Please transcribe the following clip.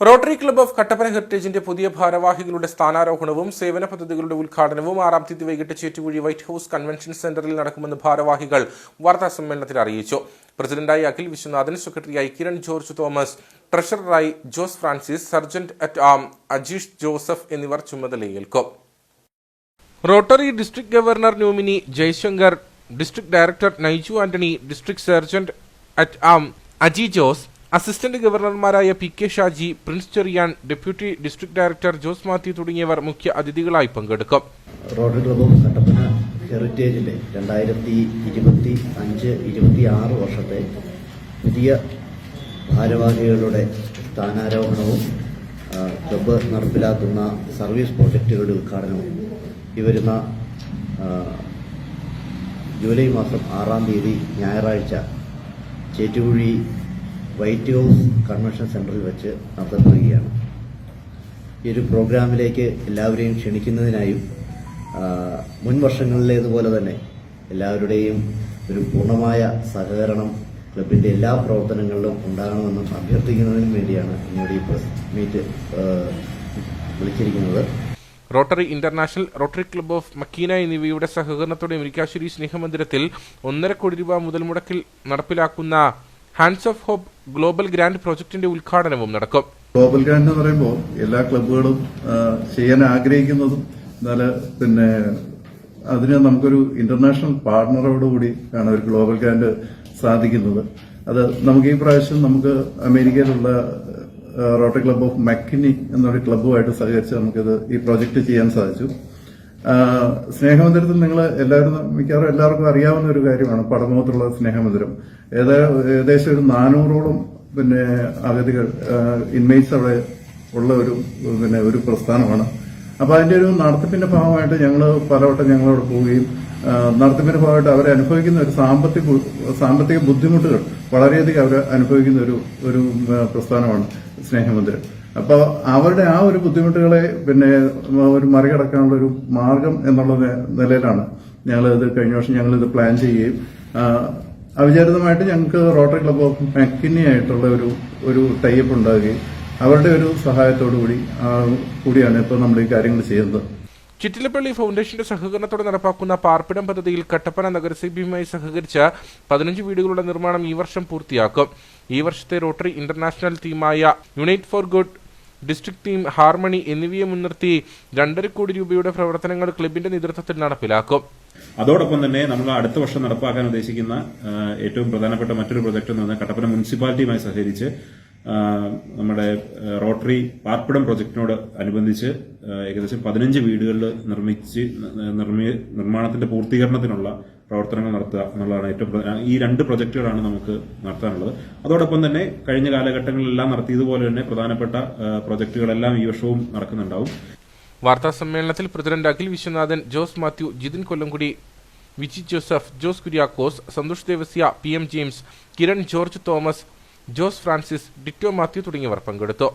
Rotary club of Kattappana ഹെറിറ്റേജിന്റെ പുതിയ ഭാരവാഹികളുടെ സ്ഥാനാരോഹണവും സേവന പദ്ധതികളുടെ ഉദ്ഘാടനവും ആറാം തീയതി വൈകിട്ട് ചേറ്റുകുഴി വൈറ്റ് ഹൌസ് കൺവെൻഷൻ സെന്ററിൽ നടക്കുമെന്ന് ഭാരവാഹികൾ വാർത്താ സമ്മേളനത്തിൽ അറിയിച്ചു. പ്രസിഡന്റായി അഖിൽ വിശ്വനാഥൻ സെക്രട്ടറിയായി Kiran George Thomas ട്രഷററായി Jose Francis sergeant at arm Ajeesh Joseph എന്നിവർ ചുമതലയേൽക്കും Rotary district governor nominee Jayashankar district director Naiju Antony district sergeant at arm Aji Jose assistant ഗവർണർമാരായ P K Shaji Prince Cherian deputy district director Jose Mathew തുടങ്ങിയവർ മുഖ്യ അതിഥികളായി പങ്കെടുക്കും. Rotary club of Kattappana ഹെറിറ്റേജിന്റെ രണ്ടായിരത്തി ഇരുപത്തി അഞ്ച് ഇരുപത്തി ആറ് വർഷത്തെ പുതിയ ഭാരവാഹികളുടെ സ്ഥാനാരോഹണവും ക്ലബ്ബ് നടപ്പിലാക്കുന്ന സർവീസ് പ്രോജക്റ്റുകളുടെ ഉദ്ഘാടനവും. ഈ വരുന്ന ജൂലൈ മാസം ആറാം തീയതി ഞായറാഴ്ച ചേറ്റുകുഴി വൈറ്റ് ഹൗസ് കൺവെൻഷൻ സെന്ററിൽ വെച്ച് നടത്തപ്പെടുകയാണ് ഈ ഒരു പ്രോഗ്രാമിലേക്ക് എല്ലാവരെയും ക്ഷണിക്കുന്നതിനായും മുൻ വർഷങ്ങളിലേതുപോലെ തന്നെ എല്ലാവരുടെയും ഒരു പൂർണമായ സഹകരണം ക്ലബിന്റെ എല്ലാ പ്രവർത്തനങ്ങളിലും ഉണ്ടാകണമെന്നും അഭ്യർത്ഥിക്കുന്നതിനും വേണ്ടിയാണ് ഇന്നോട് ഈ പ്രസ് മീറ്റ് വിളിച്ചിരിക്കുന്നത്. Rotary International Rotary club of മക്കീന എന്നിവയുടെ സഹകരണത്തോടെ മുരിക്കാശ്ശേരി സ്നേഹമന്ദിരത്തിൽ ഒന്നര കോടി രൂപ മുതൽ മുടക്കിൽ നടപ്പിലാക്കുന്ന hands of hope global grant പ്രോജക്ടിന്റെ ഉദ്ഘാടനവും നടക്കും. ഗ്ലോബൽ ഗ്രാൻഡ് എന്ന് പറയുമ്പോൾ എല്ലാ ക്ലബുകളും ചെയ്യാൻ ആഗ്രഹിക്കുന്നതും എന്നാൽ പിന്നെ അതിന് നമുക്കൊരു ഇന്റർനാഷണൽ പാർട്ണറോടുകൂടി ആണ് ഒരു ഗ്ലോബൽ ഗ്രാൻഡ് സാധിക്കുന്നത്. അത് നമുക്ക് ഈ പ്രാവശ്യം നമുക്ക് അമേരിക്കയിലുള്ള റോട്ടറി ക്ലബ് ഓഫ് മക്കിനി എന്നൊരു ക്ലബ്ബുമായിട്ട് സഹകരിച്ച് നമുക്കിത് ഈ പ്രോജക്റ്റ് ചെയ്യാൻ സാധിച്ചു. സ്നേഹമന്ദിരത്തിൽ നിങ്ങൾ എല്ലാവരും മിക്കവാറും എല്ലാവർക്കും അറിയാവുന്ന ഒരു കാര്യമാണ് പടമുഖത്തുള്ള സ്നേഹമന്ദിരം. ഏതാ ഏകദേശം ഒരു നാനൂറോളം പിന്നെ അഗതികൾ ഇൻമേറ്റ്സ് അവിടെ ഉള്ള ഒരു പിന്നെ ഒരു പ്രസ്ഥാനമാണ്. അപ്പൊ അതിന്റെ ഒരു നടത്തിപ്പിന്റെ ഭാഗമായിട്ട് ഞങ്ങൾ പലവട്ടം ഞങ്ങളവിടെ പോവുകയും നടത്തിപ്പിന്റെ ഭാഗമായിട്ട് അവരെ അനുഭവിക്കുന്ന ഒരു സാമ്പത്തിക സാമ്പത്തിക ബുദ്ധിമുട്ടുകൾ വളരെയധികം അവർ അനുഭവിക്കുന്ന ഒരു ഒരു പ്രസ്ഥാനമാണ് സ്നേഹമന്ദിരം. അപ്പോൾ അവരുടെ ആ ഒരു ബുദ്ധിമുട്ടുകളെ പിന്നെ ഒരു മറികടക്കാനുള്ള ഒരു മാർഗം എന്നുള്ള നിലയിലാണ് ഞങ്ങൾ ഇത് കഴിഞ്ഞ വർഷം ഞങ്ങൾ ഇത് പ്ലാൻ ചെയ്യുകയും. അവിചാരിതമായിട്ട് ഞങ്ങൾക്ക് റോട്ടറി ക്ലബ് ഓഫ് മെക്കിനി ആയിട്ടുള്ള ഒരു ഒരു ടൈപ്പ് ഉണ്ടാകുകയും അവരുടെ ഒരു സഹായത്തോടു കൂടി കൂടിയാണ് ഇപ്പോൾ നമ്മൾ ഈ കാര്യങ്ങൾ ചെയ്യുന്നത്. ചിറ്റിലപ്പള്ളി ഫൗണ്ടേഷന്റെ സഹകരണത്തോടെ നടപ്പാക്കുന്ന പാർപ്പിടം പദ്ധതിയിൽ കട്ടപ്പന നഗരസഭയുമായി സഹകരിച്ച പതിനഞ്ച് വീടുകളുടെ നിർമ്മാണം ഈ വർഷം പൂർത്തിയാക്കും. ഈ വർഷത്തെ Rotary International തീമായ unite for good district team harmony എന്നിവയെ മുൻനിർത്തി രണ്ടര കോടി രൂപയുടെ പ്രവർത്തനങ്ങൾ ക്ലബിന്റെ നേതൃത്വത്തിൽ നടപ്പിലാക്കും. അതോടൊപ്പം തന്നെ നമ്മൾ അടുത്ത വർഷം നടപ്പാക്കാൻ ഉദ്ദേശിക്കുന്ന ഏറ്റവും പ്രധാനപ്പെട്ട മറ്റൊരു പ്രൊജക്ട് എന്ന് പറഞ്ഞാൽ കട്ടപ്പന മുനിസിപ്പാലിറ്റിയുമായി സഹകരിച്ച് നമ്മുടെ റോട്ടറി പാർപ്പിടം പ്രൊജക്ടിനോട് അനുബന്ധിച്ച് ഏകദേശം പതിനഞ്ച് വീടുകളിൽ നിർമ്മിച്ച് നിർമ്മി- നിർമ്മാണത്തിന്റെ പൂർത്തീകരണത്തിനുള്ള പ്രവർത്തനങ്ങൾ നടത്തുക എന്നുള്ളതാണ് ഏറ്റവും ഈ രണ്ട് പ്രൊജക്ടുകളാണ് നമുക്ക് നടത്താനുള്ളത്. അതോടൊപ്പം തന്നെ കഴിഞ്ഞ കാലഘട്ടങ്ങളിലെല്ലാം നടത്തിയതുപോലെ തന്നെ പ്രധാനപ്പെട്ട പ്രൊജക്ടുകളെല്ലാം ഈ വർഷവും നടക്കുന്നുണ്ടാവും. വാർത്താ സമ്മേളനത്തിൽ president Akhil Viswanathan Jose Mathew Jithin Kollamkudi Viji Joseph Jose Kuriakose Santhosh Devasia P M James Kiran George Thomas Jose Francis Ditto Mathew തുടങ്ങിയവർ പങ്കെടുത്തു.